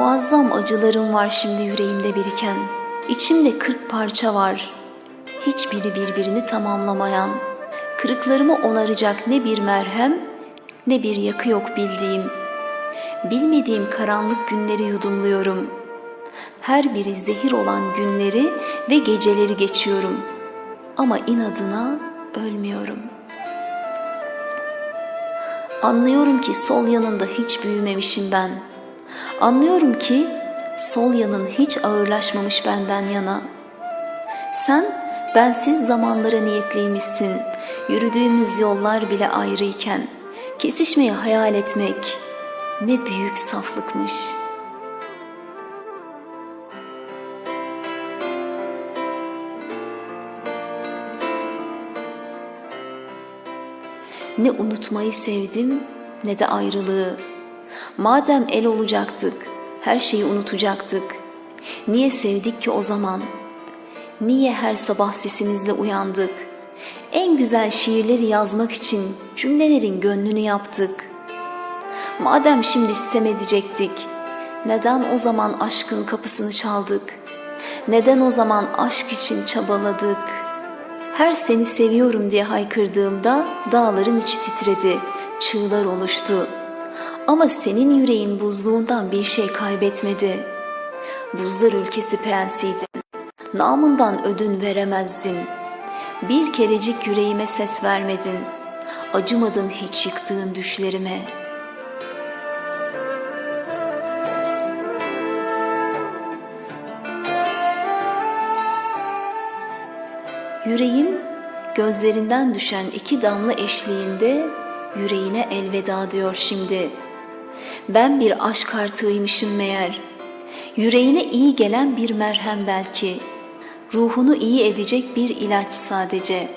Muazzam acılarım var şimdi yüreğimde biriken. İçimde kırk parça var. Hiçbiri birbirini tamamlamayan. Kırıklarımı onaracak ne bir merhem ne bir yakı yok bildiğim. Bilmediğim karanlık günleri yudumluyorum. Her biri zehir olan günleri ve geceleri geçiyorum. Ama inadına ölmüyorum. Anlıyorum ki sol yanında hiç büyümemişim ben. Anlıyorum ki sol yanın hiç ağırlaşmamış benden yana. Sen bensiz zamanlara niyetliymişsin. Yürüdüğümüz yollar bile ayrıyken kesişmeyi hayal etmek ne büyük saflıkmış. Ne unutmayı sevdim ne de ayrılığı. Madem el olacaktık, her şeyi unutacaktık. Niye sevdik ki o zaman? Niye her sabah sesinizle uyandık? En güzel şiirleri yazmak için cümlelerin gönlünü yaptık. Madem şimdi sitem edecektik, neden o zaman aşkın kapısını çaldık? Neden o zaman aşk için çabaladık? Her seni seviyorum diye haykırdığımda dağların içi titredi, çığlar oluştu. Ama senin yüreğin buzluğundan bir şey kaybetmedi. Buzlar ülkesi prensiydin. Namından ödün veremezdin. Bir kerecik yüreğime ses vermedin. Acımadın hiç yıktığın düşlerime. Yüreğim gözlerinden düşen iki damla eşliğinde yüreğine elveda diyor şimdi. Ben bir aşk artığıymışım meğer. Yüreğine iyi gelen bir merhem belki. Ruhunu iyi edecek bir ilaç sadece.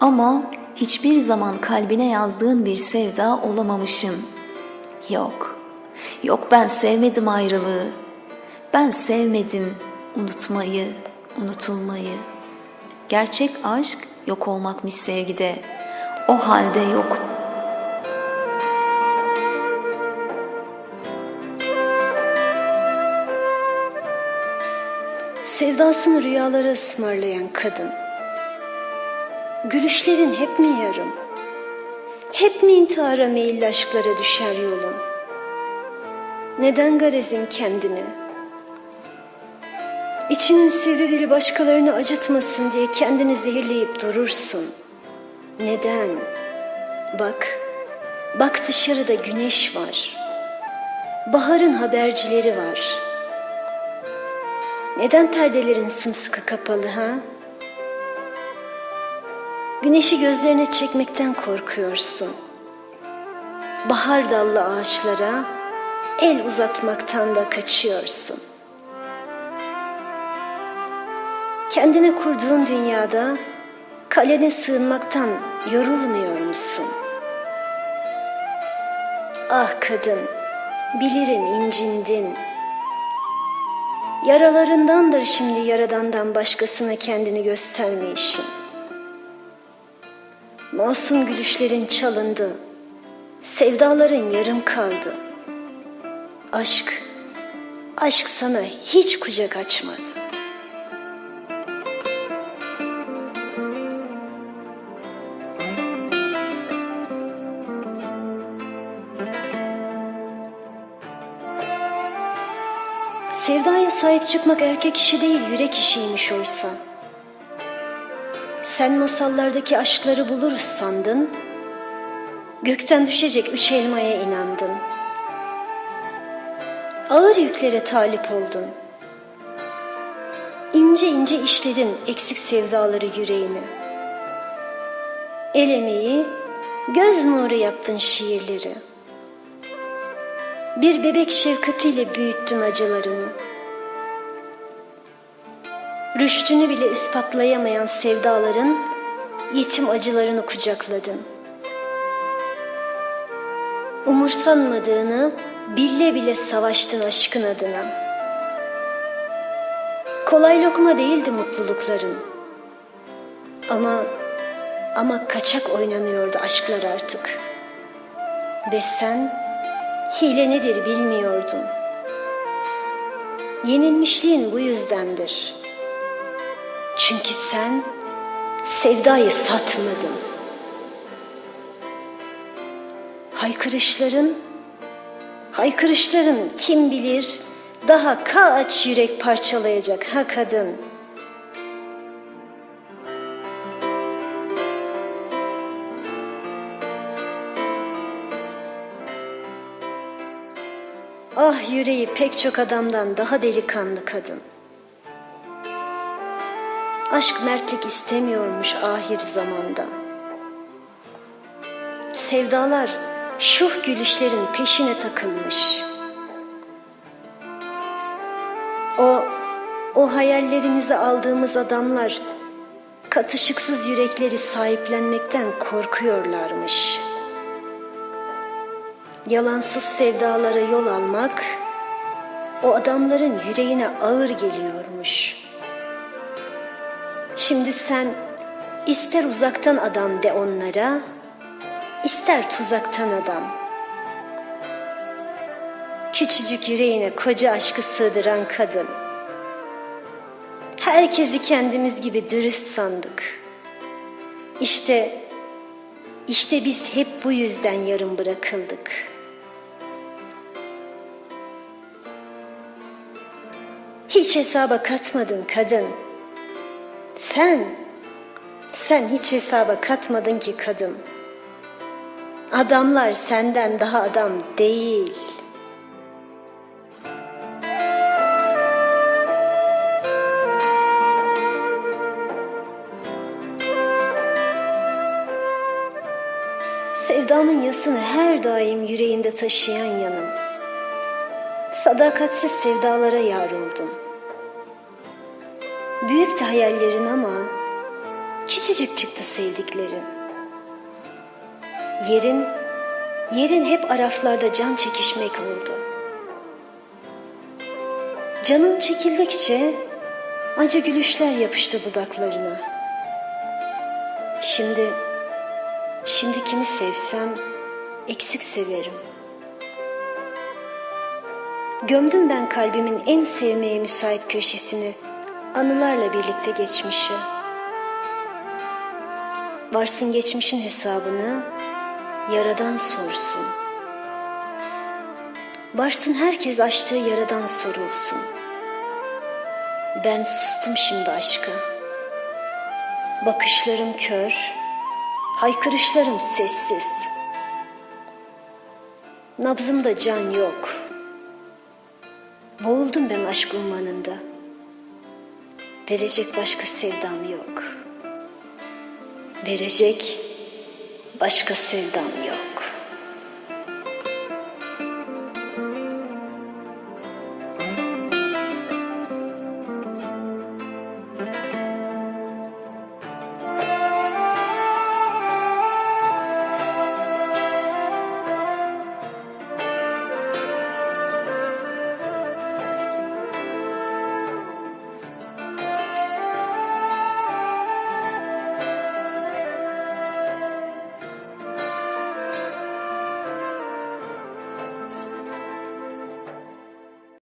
Ama hiçbir zaman kalbine yazdığın bir sevda olamamışım. Yok. Yok ben sevmedim ayrılığı. Ben sevmedim unutmayı, unutulmayı. Gerçek aşk yok olmakmış sevgide. O halde yok. Sevdasını rüyalara ısmarlayan kadın. Gülüşlerin hep mi yarım? Hep mi intihara meyilli aşklara düşer yolun? Neden garezin kendini? İçinin sivri dili başkalarını acıtmasın diye kendini zehirleyip durursun. Neden? Bak, bak dışarıda güneş var. Baharın habercileri var. Neden perdelerin sımsıkı kapalı ha? Güneşi gözlerine çekmekten korkuyorsun. Bahar dallı ağaçlara el uzatmaktan da kaçıyorsun. Kendine kurduğun dünyada kalene sığınmaktan yorulmuyor musun? Ah kadın, bilirim incindin. Yaralarındandır şimdi yaradandan başkasına kendini göstermeyişin. Masum gülüşlerin çalındı, sevdaların yarım kaldı. Aşk, aşk sana hiç kucak açmadı. Sevdaya sahip çıkmak erkek işi değil, yürek işiymiş oysa. Sen masallardaki aşkları buluruz sandın. Gökten düşecek üç elmaya inandın. Ağır yüklere talip oldun. İnce ince işledin eksik sevdaları yüreğine. El emeği, göz nuru yaptın şiirleri. Bir bebek şefkatiyle büyüttün acılarını. Rüştünü bile ispatlayamayan sevdaların yetim acılarını kucakladın. Umursanmadığını bile bile savaştın aşkın adına. Kolay lokma değildi mutlulukların. Ama ama kaçak oynanıyordu aşklar artık. Ve sen hile nedir bilmiyordun. yenilmişliğin bu yüzdendir. Çünkü sen sevdayı satmadın. Haykırışların, haykırışların kim bilir daha kaç yürek parçalayacak ha kadın. Ah yüreği pek çok adamdan daha delikanlı kadın. Aşk mertlik istemiyormuş ahir zamanda. Sevdalar şuh gülüşlerin peşine takılmış. O, o hayallerimizi aldığımız adamlar katışıksız yürekleri sahiplenmekten korkuyorlarmış. Yalansız sevdalara yol almak o adamların yüreğine ağır geliyormuş. Şimdi sen ister uzaktan adam de onlara, ister tuzaktan adam. Küçücük yüreğine koca aşkı sığdıran kadın. Herkesi kendimiz gibi dürüst sandık. İşte, işte biz hep bu yüzden yarım bırakıldık. Hiç hesaba katmadın kadın. Sen, sen hiç hesaba katmadın ki kadın. Adamlar senden daha adam değil. Sevdamın yasını her daim yüreğinde taşıyan yanım. Sadakatsiz sevdalara yar oldum. Büyüktü hayallerin ama küçücük çıktı sevdiklerin. Yerin, yerin hep araflarda can çekişmek oldu. Canın çekildikçe acı gülüşler yapıştı dudaklarına. Şimdi, şimdi kimi sevsem eksik severim. Gömdüm ben kalbimin en sevmeye müsait köşesini anılarla birlikte geçmişi. Varsın geçmişin hesabını yaradan sorsun. Varsın herkes açtığı yaradan sorulsun. Ben sustum şimdi aşka. Bakışlarım kör, haykırışlarım sessiz. Nabzımda can yok. Boğuldum ben aşk ummanında. Verecek başka sevdam yok. Verecek başka sevdam yok.